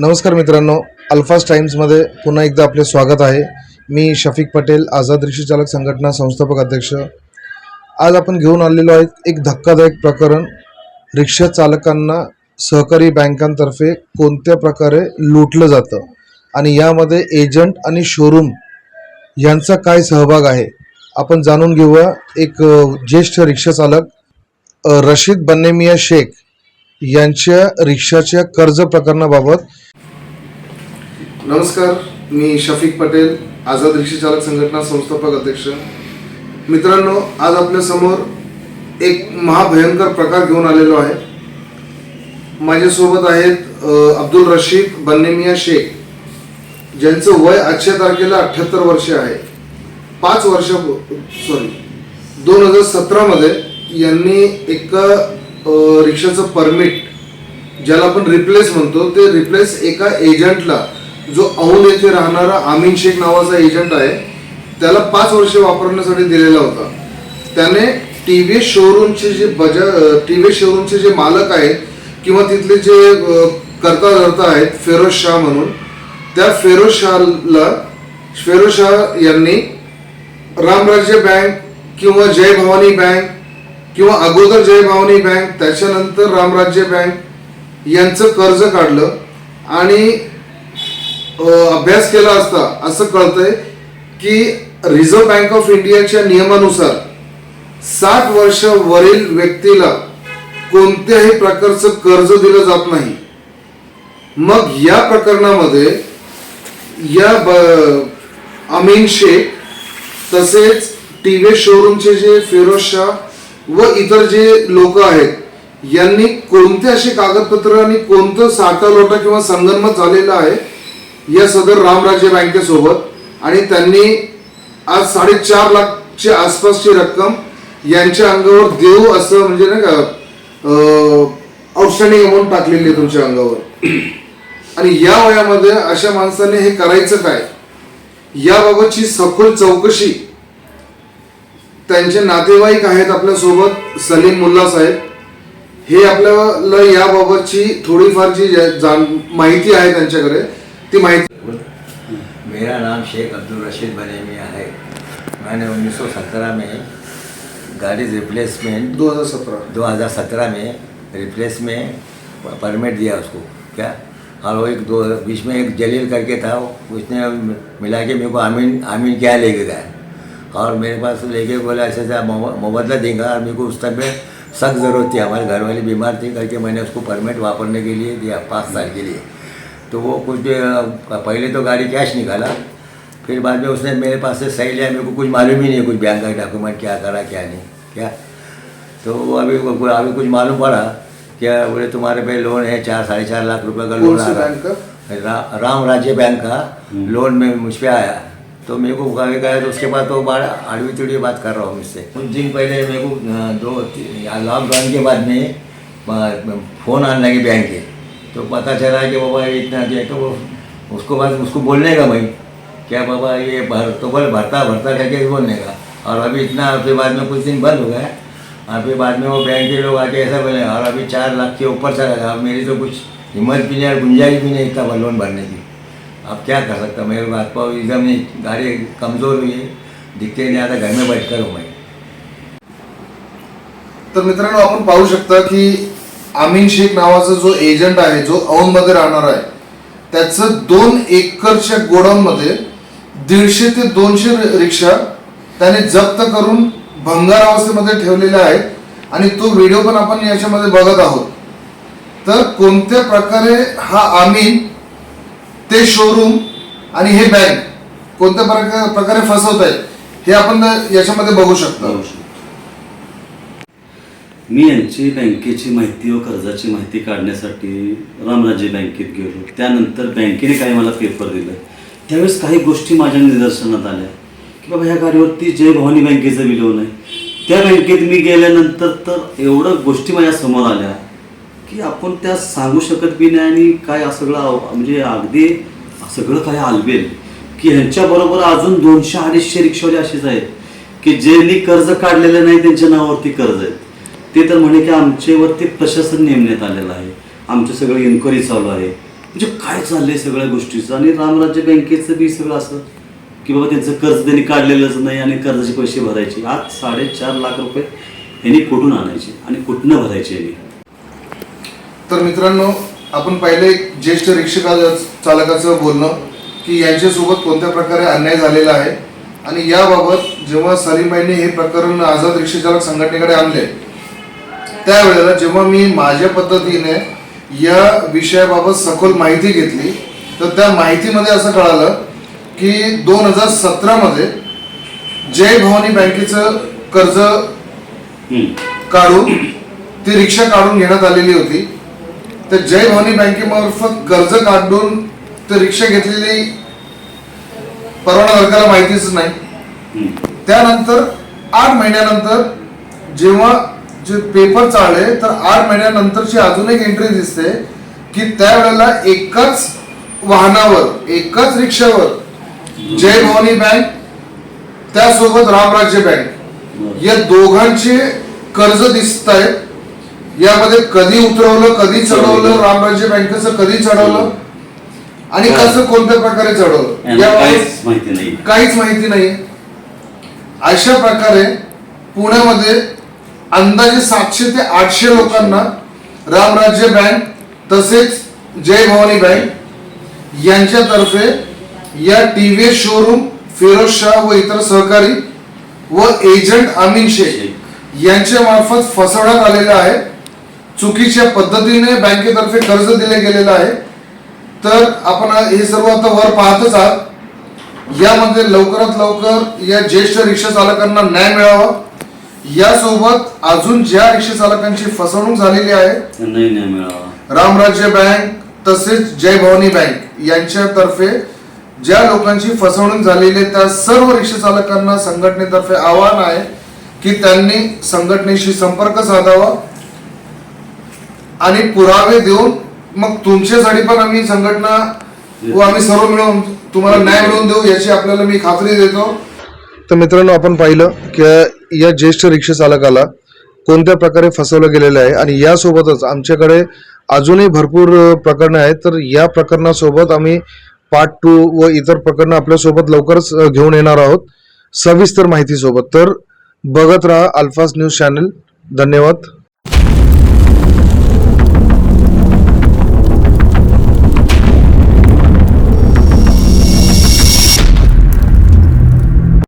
नमस्कार मित्रांनो अल्फास टाईम्समध्ये पुन्हा एकदा आपले स्वागत आहे. मी शफिक पटेल आझाद रिक्षा चालक संघटना संस्थापक अध्यक्ष. आज आपण घेऊन आलेलो आहेत एक धक्कादायक प्रकरण. रिक्षा चालकांना सहकारी बँकांतर्फे कोणत्या प्रकारे लुटलं जातं? आणि यामध्ये एजंट आणि शोरूम यांचा काय सहभाग आहे? आपण जाणून घेऊया एक ज्येष्ठ रिक्षा चालक रशीद बन्नेमिया शेख यांच्या रिक्षाच्या कर्ज प्रकरणाबाबत नमस्कार मी शफीक पटेल आझाद रिक्षा चालक संघटना संस्थापक अध्यक्ष. मित्रांनो आज आपल्यासमोर एक महाभयंकर प्रकार घेऊन आलेलो आहे. माझ्यासोबत आहेत अब्दुल रशीद बन्नेमिया शेख ज्यांचं वय आजच्या तारखेला अठ्ठ्याहत्तर वर्ष आहे. पाच वर्ष सॉरी दोन हजार सतरामध्ये यांनी एका रिक्षाचं परमिट ज्याला आपण रिप्लेस म्हणतो ते रिप्लेस एका एजंटला जो औंध येथे राहणारा आमीन शेख नावाचा एजंट आहे त्याला पाच वर्ष वापरण्यासाठी दिलेला होता. त्याने टी व्ही शोरूमचे जे बजा टी व्ही शोरूमचे जे मालक आहेत किंवा तिथले जे अ, करता धरता आहेत फेरोज शाह म्हणून त्या फेरोज शाहला फेरोज शाह यांनी रामराज्य बँक किंवा जय भवानी बँक किंवा अगोदर जय भवानी बँक त्याच्यानंतर रामराज्य बँक यांचं कर्ज काढलं आणि अभ्यास केला असता असं कळतंय की रिझर्व्ह बँक ऑफ इंडियाच्या नियमानुसार साठ वर्ष वरील व्यक्तीला कोणत्याही प्रकारचं कर्ज दिलं जात नाही. मग या प्रकरणामध्ये या अमीन शेख तसेच टी व्ही शोरूमचे जे फिरोज शाह व इतर जे लोक आहेत यांनी कोणते असे कागदपत्र आणि कोणतं साठा लोटा किंवा संगनमत झालेलं आहे या सदर रामराज्य बँकेसोबत आणि त्यांनी आज साडेचार लाखच्या आसपासची रक्कम यांच्या अंगावर देऊ असं म्हणजे नाही का आउटस्टँडिंग अमाऊंट टाकलेली आहे तुमच्या अंगावर. आणि या वयामध्ये अशा माणसाने हे करायचं काय? याबाबतची सखोल चौकशी त्यांचे नातेवाईक आहेत आपल्यासोबत सलीम मुल्ला साहेब. हे आपल्याला याबाबतची थोडीफार जी जा- जाण माहिती आहे त्यांच्याकडे. ती माहिती। मेरा नाम शेख अब्दुल रशीद बनेमिया है। मैंने 1917 में गाड़ी रिप्लेसमेंट दोन हज़ार सतरा 2017 में रिप्लेस में परमिट दिया उसको। क्या? और वो एक दो बीच में एक जलील करके था। उसने मिला के मेरे को आमीन आमीन क्या लेके गया? और मेरे पास लेके बोला ऐसे ऐसा मुब- मुबदला देगा। और मेरे को उस टाइम में सख्त ज़रूरत थी। हमारे घर वाली बीमार थी करके मैंने उसको परमिट वापरने के लिए दिया पाँच साल के लिए। तो वो कुछ पहले तो गाड़ी कैश निकाला फिर बाद में उसने मेरे पास से सही लिया मेरे को कुछ मालूम ही नहीं कुछ बैंक का डॉक्यूमेंट क्या करा क्या नहीं क्या? तो वो अभी अभी कुछ मालूम पड़ा क्या बोले तुम्हारे पे लोन है चार साढ़े चार लाख रुपए का लोन आ रहा? रा, राम राज्य बैंक का लोन में मुझ पर आया। तो मेरे को गाड़ी गया तो उसके बाद तो बड़ा आड़वी तिड़वी बात कर रहा हूँ मुझसे कुछ दिन पहले मेरे को दो लॉकडाउन के बाद में फ़ोन आने लगे बैंक के। तो पता चला कि बाबा ये इतना दिया तो वो उसको बाद उसको बोलने का भाई, क्या बाबा ये भर तो बोले भरता भरता करके बोलने का। और अभी इतना फिर बाद में कुछ दिन बंद हो गया फिर बाद में वो बैंक के लोग आके ऐसा बोले, और अभी चार लाख के ऊपर चला गया अब मेरी तो कुछ हिम्मत भी नहीं और गुंजाइश भी नहीं इतना लोन भरने की। अब क्या कर सकता मेरे को पाँव एकदम नहीं गाड़ी कमज़ोर हुई है, दिखते नहीं आता, घर में बैठ कर हूँ मैं तर मित्रांनो, आपण पाहू शकता की आमिन शेख नावाचा जो एजंट आहे जो औंधमध्ये राहणार आहे त्याचं दोन एकरच्या गोडाऊनमध्ये दीडशे ते दोनशे रिक्षा त्याने जप्त करून भंगार अवस्थेमध्ये ठेवलेल्या आहेत. आणि तो व्हिडिओ पण आपण याच्यामध्ये बघत आहोत. तर कोणत्या प्रकारे हा आमीन ते शोरूम आणि हे बँक कोणत्या प्रकारे फसवत आहे हे आपण याच्यामध्ये बघू शकतो. मी यांची बँकेची माहिती व कर्जाची माहिती काढण्यासाठी रामराजे बँकेत गेलो. त्यानंतर बँकेने काही मला पेपर दिलं. त्यावेळेस काही गोष्टी माझ्या निदर्शनात आल्या. की बाबा ह्या गाडीवरती जय भवानी बँकेचं विलोन आहे त्या बँकेत मी गेल्यानंतर तर एवढं गोष्टी माझ्यासमोर आल्या की आपण त्या सांगू शकत बी नाही आणि काय असं सगळं म्हणजे अगदी सगळं काय आलबेल की ह्यांच्याबरोबर अजून दोनशे अडीचशे रिक्षावाले असेच आहेत. की ज्यांनी कर्ज काढलेलं नाही त्यांच्या नावावरती कर्ज आहेत. ते तर म्हणे की आमच्यावरती प्रशासन नेमण्यात आलेलं आहे. आमचं सगळं इन्क्वायरी चालू आहे. म्हणजे काय चाललंय सगळ्या गोष्टीचं? आणि रामराज्य बँकेचं बी सगळं असं की बाबा त्यांचं कर्ज त्यांनी काढलेलंच नाही आणि कर्जाचे पैसे भरायचे. आज साडेचार लाख रुपये यांनी कुठून आणायचे आणि कुठनं भरायचे यांनी? तर मित्रांनो आपण पहिले ज्येष्ठ रिक्षा चालकाचं बोलणं की यांच्यासोबत कोणत्या प्रकारे अन्याय झालेला आहे. आणि याबाबत जेव्हा सलीमबाईंनी हे प्रकरण आझाद रिक्षा चालक संघटनेकडे आणले त्यावेळेला जेव्हा मी माझ्या पद्धतीने या विषयाबाबत सखोल माहिती घेतली तर त्या माहितीमध्ये असं कळालं की दोन हजार सतरामध्ये जय भवानी बँकेचं कर्ज. काढून ती रिक्षा काढून घेण्यात आलेली होती तर जय भवानी बँकेमार्फत कर्ज काढून ती रिक्षा घेतलेली परवानाधारकाला माहितीच नाही. त्यानंतर आठ महिन्यानंतर जेव्हा जे पेपर चालले तर आठ महिन्यानंतरची अजून एक एंट्री दिसते की त्यावेळेला एकाच वाहनावर एकाच रिक्षावर जय भवानी बँक त्यासोबत रामराज्य बँक या दोघांचे कर्ज दिसत आहेत यामध्ये कधी उतरवलं कधी चढवलं रामराज्य बँकेचं कधी चढवलं आणि कसं कोणत्या प्रकारे चढवलं याबाबत काहीच माहिती नाही. काहीच माहिती नाही. अशा प्रकारे पुण्यामध्ये अंदाजे सातशे ते आठशे लोकांना रामराज्य बँक तसेच जय भवानी बँक यांच्यातर्फे या T V showroom Firoz Shah व इतर सहकारी व एजंट अमीन शेख यांच्या मार्फत फसवण्यात आलेलं आहे. चुकीच्या पद्धतीने बँकेतर्फे कर्ज दिले गेलेलं आहे. तर आपण हे सर्व आता वर पाहतच आहात. यामध्ये लवकरात लवकर या ज्येष्ठ रिक्षा चालकांना न्याय मिळावा. यासोबत अजून ज्या रिक्षा चालकांची फसवणूक झालेली आहे मिळावा रामराज्य बँक तसेच जय भवानी बँक यांच्यातर्फे ज्या लोकांची फसवणूक झालेली आहे त्या सर्व रिक्षा चालकांना संघटनेतर्फे आवाहन आहे की त्यांनी संघटनेशी संपर्क साधावा आणि पुरावे देऊन मग तुमच्यासाठी पण आम्ही संघटना व आम्ही सर्व मिळून तुम्हाला न्याय मिळवून देऊ याची आपल्याला मी खात्री देतो. तर मित्रांनो आपण पाहिलं की या ज्येष्ठ रिक्षा चालकाला कोणत्या प्रकारे फसवलं गेलेलं आहे आणि यासोबतच आमच्याकडे अजूनही भरपूर प्रकरणं आहेत. तर या प्रकरणासोबत आम्ही पार्ट टू व इतर प्रकरणं आपल्यासोबत लवकरच घेऊन येणार आहोत. सविस्तर माहितीसोबत. तर बघत राहा अल्फास न्यूज चॅनल धन्यवाद.